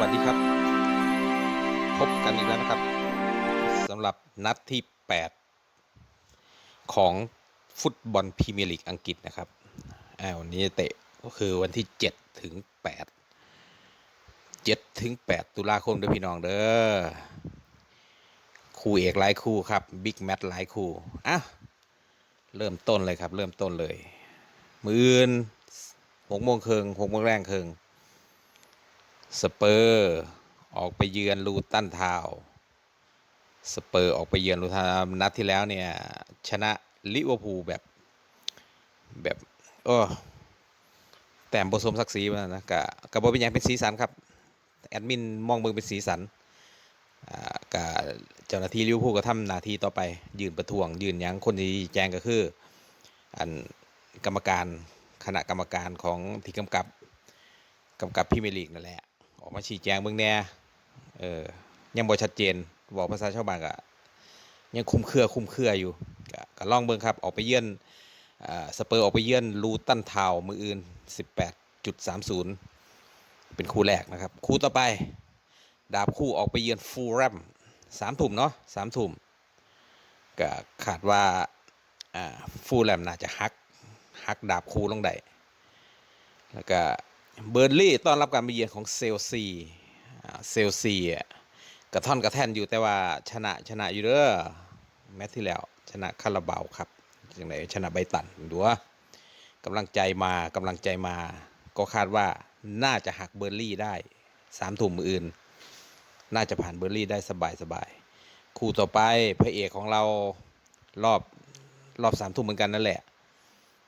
วัสดีครับ พบกันอีกแล้วนะครับสำหรับนัดที่ 8 ของฟุตบอลพรีเมียร์ลีกอังกฤษนะครับอาวันนี้เตะก็คือวันที่ 7 ถึง 8 7 ถึง 8 ตุลาคมเด้อพี่น้องเด้อคู่เอกหลายคู่ครับบิ๊กแมตช์หลายคู่อะเริ่มต้นเลยครับ เริ่มต้นเลย มืออื่นหกโมงเครึ่งหกโมงแรงเครึ่ง สเปอร์ ออกไปเยือนลูตันทาวสเปอร์ออกไปเยือนลูตันทาวน์นัดที่แล้วเนี่ย ชนะลิเวอร์พูลแบบแบบโอ้แต้มผสมศักดิ์ศรีมานะกะกะบอเป็นย่างเป็นสีสันครับ แอดมินมองเบิ่งเป็นสีสันอ่ากะเจ้าหน้าที่ลิเวอร์พูลก็ทำหน้าที่ต่อไป ยืนประท้วง ยืนยังคนที่แจ้งก็คือ อันกรรมการคณะกรรมการของที่กำกับกำกับพรีเมลีกนั่นแหละ ออกมาชี้แจงเบื้องแน่เออยังบ่ชัดเจนบอกภาษาชาวบ้านก็ยังคุมเครือคุมเครืออยู่ก็ก็ลองเบิ่งครับ ออกไปเยือนอ่าสเปอร์ออกไปเยือนลูตันทาวมืออื่น 18.30 เป็นคู่แรกนะครับ คู่ต่อไป ดาบคู่ออกไปเยือนฟูลแรมสามทุ่มเนาะสามทุ่มก็ขาดว่าฟูลแรมน่าจะฮักฮักดาบคู่ลงได้แล้วก็ เบอร์ลี่ต้อนรับการมาเยือนของเซลซีเซลซีกระท่อนกระแท่นอยู่แต่ว่าชนะชนะอยู่เด้อแมตช์ที่แล้ว ชนะคาราบาวครับจังไหนชนะไบตันดูว่ากำลังใจมากำลังใจมา ก็คาดว่าน่าจะหักเบอร์ลี่ได้สามถุ่มอื่น น่าจะผ่านเบอร์ลี่ได้สบายสบายคู่ต่อไปพระเอกของเรารอบรอบสามทุ่มเหมือนกันนั่นแหละ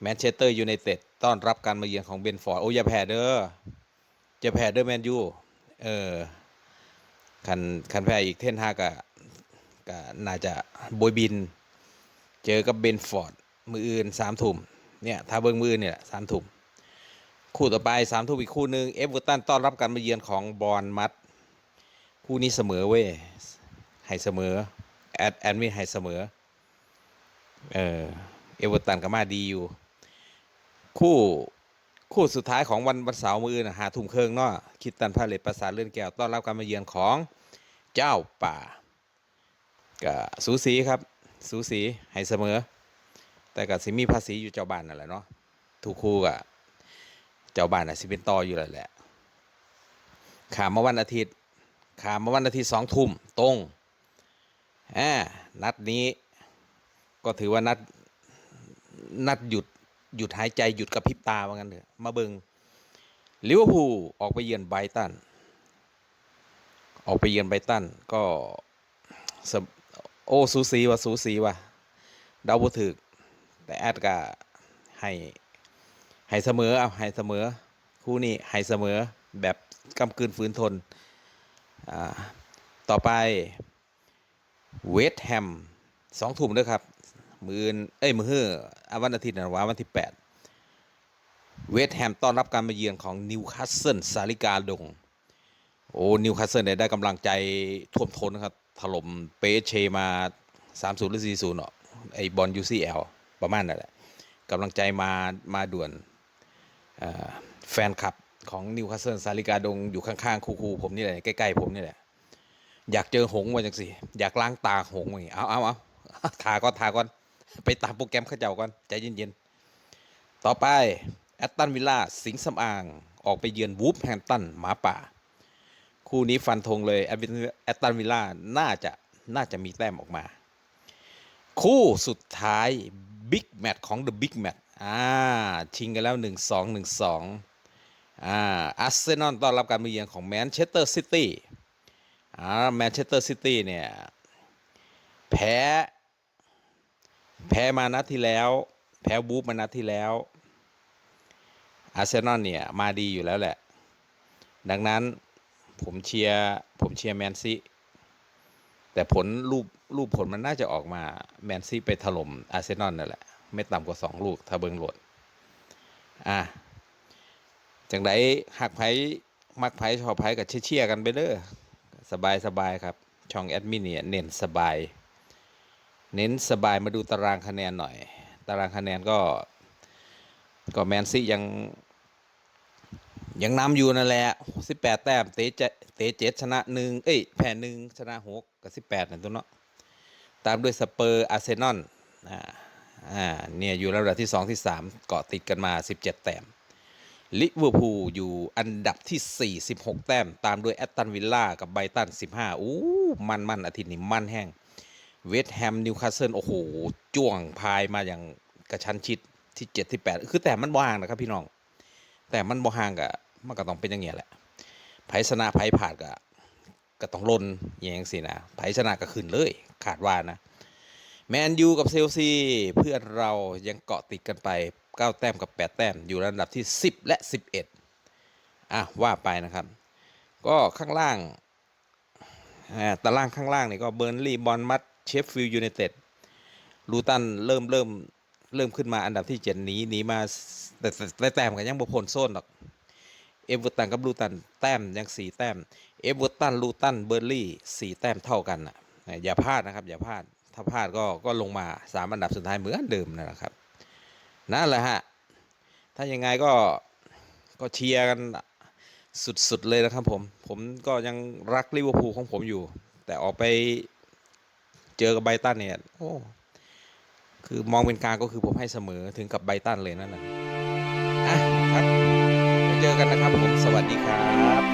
แมนเชสเตอร์ยูไนเต็ด ต้อนรับการมาเยือนของเบนฟอร์ดโอ้ยาแพ้เด้อจะแพ้เด้อแมนยูเออคันคันแพ้อีกเท่นห้าก็ก็น่าจะโบยบิน เจอกับเบนฟอร์ดมืออื่นสามทุ่มเนี่ยถ้าเบิ้งมืออื่นเนี่ยสามทุ่มคู่ต่อไปสามทุ่มอีกคู่หนึ่งเอฟเวอร์ตันต้อนรับการมาเยือนของบอลมัดคู่นี้เสมอเว้ยให้เสมอแอดแอดมินให้เสมอเออเอเวอร์ตันก็มาดีอยู่ คู่คู่สุดท้ายของวันวันเสาร์มือนะหาทุ่มเครื่องเนาะคิดตันพาเลตประสาทเลื่อนแก้วต้อนรับการมาเยือนของเจ้าป่าก็สูสีครับ สูสีให้เสมอ แต่ก็สิมีภาษีอยู่เจ้าบ้านนั่นแหละเนาะทุกคู่ก็เจ้าบ้านน่ะสิเป็นต่ออยู่แล้วแหละขามมาวันอาทิตย์ขามมาวันอาทิตย์สองทุ่มตรงอ่านัดนี้ก็ถือว่านัดนัดหยุด หยุดหายใจหยุดกระพริบตาว่างั้นเถอะมาเบิงลิเวอร์พูลออกไปเยือนไบรตันออกไปเยือนไบรตันก็โอ้สูสีว่ะสูสีว่ะดาวบ่ถึก แต่แอดก็ให้ให้เสมอเอาให้เสมอ คู่นี้ให้เสมอแบบกำกืนฝืนทน ต่อไปเวสต์แฮมสองทุ่มด้วยครับ มืออื่นเอ้ยมือฮืออวันอาทิตย์นะว่าวันที่ 8 เวสต์แฮมต้อนรับการมาเยือนของนิวคาสเซิลสาริกาดง โอ้นิวคาสเซิลเนี่ยได้กำลังใจท่วมท้นนะครับ ถล่มเปเชมา 3-0 หรือ 4-0เนาะไอบอล UCL ประมาณนั่นแหละกำลังใจมามาด่วนแฟนคลับของนิวคาสเซิลสาริกาดงอยู่ข้างๆ คู่ๆผมนี่แหละใกล้ๆผมนี่แหละ อยากเจอหงส์ว่าจังสิอยากล้างตาหงวีเอาเอาเอาทาก่อนทาก่อน ไปตามโปรแกรมเข้าเจ้าก่อนใจเย็นๆ ต่อไป แอตตันวิลล่าสิงห์สำอาง ออกไปเยือนวูฟแฮมตันหมาป่า คู่นี้ฟันธงเลย แอตตันวิลล่าน่าจะน่าจะมีแต้มออกมา คู่สุดท้ายบิ๊กแมตช์ของเดอะบิ๊กแมตช์อ่าชิงกันแล้ว 1-2 1-2อ่าอาร์เซนอลต้อนรับการมาเยือนของแมนเชสเตอร์ซิตี้อ่าแมนเชสเตอร์ซิตี้เนี่ย แพ้ แพ้มานัดที่แล้ว แพ้บูฟมานัดที่แล้วอาร์เซนอลเนี่ยมาดีอยู่แล้วแหละ ดังนั้นผมเชียร์ผมเชียร์แมนซีแต่ผลรูปรูปผลมันน่าจะออกมาแมนซีไปถล่มอาร์เซนอลนั่นแหละ ไม่ต่ำกว่าสองลูกถ้าเบิงโหลดอะจังไดหักไผมักไผชอบไผกับเชียร์ๆกันไปเด้อสบายสบายครับ ช่องแอดมินเนี่ยเน้นสบาย เน้นสบายมาดูตารางคะแนนหน่อย ตารางคะแนนก็ก็แมนซียัง ยังนำอยู่นั่นแหละ18แต้มเตะเจเตะเจ็ดชนะหนึ่งเอ้ยแพ้หนึ่งชนะหกกับ18นั่นตัวเนาะตามด้วยสเปอร์อาร์เซนอลอ่าอ่าเนี่ยอยู่ลำดับที่2ที่3เกาะติดกันมา17แต้มลิเวอร์พูลอยู่อันดับที่46แต้ม ตามด้วยแอตตันวิลล่ากับไบตัน 15อู้มันมันอาทิตย์นี้มันแห้ง เวสต์แฮมนิวคาสเซิลโอ้โหจ้วงพายมาอย่างกระชั้นชิดที่7ที่8คือแต่มันบ่ห่างนะครับพี่น้อง แต่มันบ่ห่างกะมันก็ต้องเป็นอย่างเงี้ยแหละไผชนะไผผ่านก็ก็ต้องลนอย่างสินะไผชนะก็ขึ้นเลยขาดว่านะแมนยูกับเซลซีเพื่อนเรายังเกาะติดกันไป 9 แต้มกับ 8 แต้มอยู่ระดับที่ 10 และ 11อะว่าไปนะครับ ก็ข้างล่างตารางข้างล่างนี่ก็เบ r ร์นลีบอลมัด เชฟฟิลด์ยูไนเต็ดลูตันเริ่มเริ่มเริ่มขึ้นมาอันดับที่เจ็ดหนีหนีมาแต่แต่แต้มกันยังบ่พ้นโซนหรอกเอเวอร์ตันกับลูตันแต้มยังสี่แต้มเอเวอร์ตันลูตันเบอร์ลี่สี่แต้มเท่ากันนะอย่าพลาดนะครับ อย่าพลาดถ้าพลาดก็ก็ลงมาสามอันดับสุดท้ายเหมือนเดิมนั่นแหละครับนั่นแหละฮะถ้ายังไงก็ก็เชียร์กันสุดๆเลยนะครับผม ผมก็ยังรักลิเวอร์พูลของผมอยู่ แต่ออกไป เจอกับไบตันเนี่ย โอ้คือมองเป็นกลางก็คือผมให้เสมอถึงกับไบตันเลยนั่นแหละอะครับไปเจอกันนะครับผมสวัสดีครับ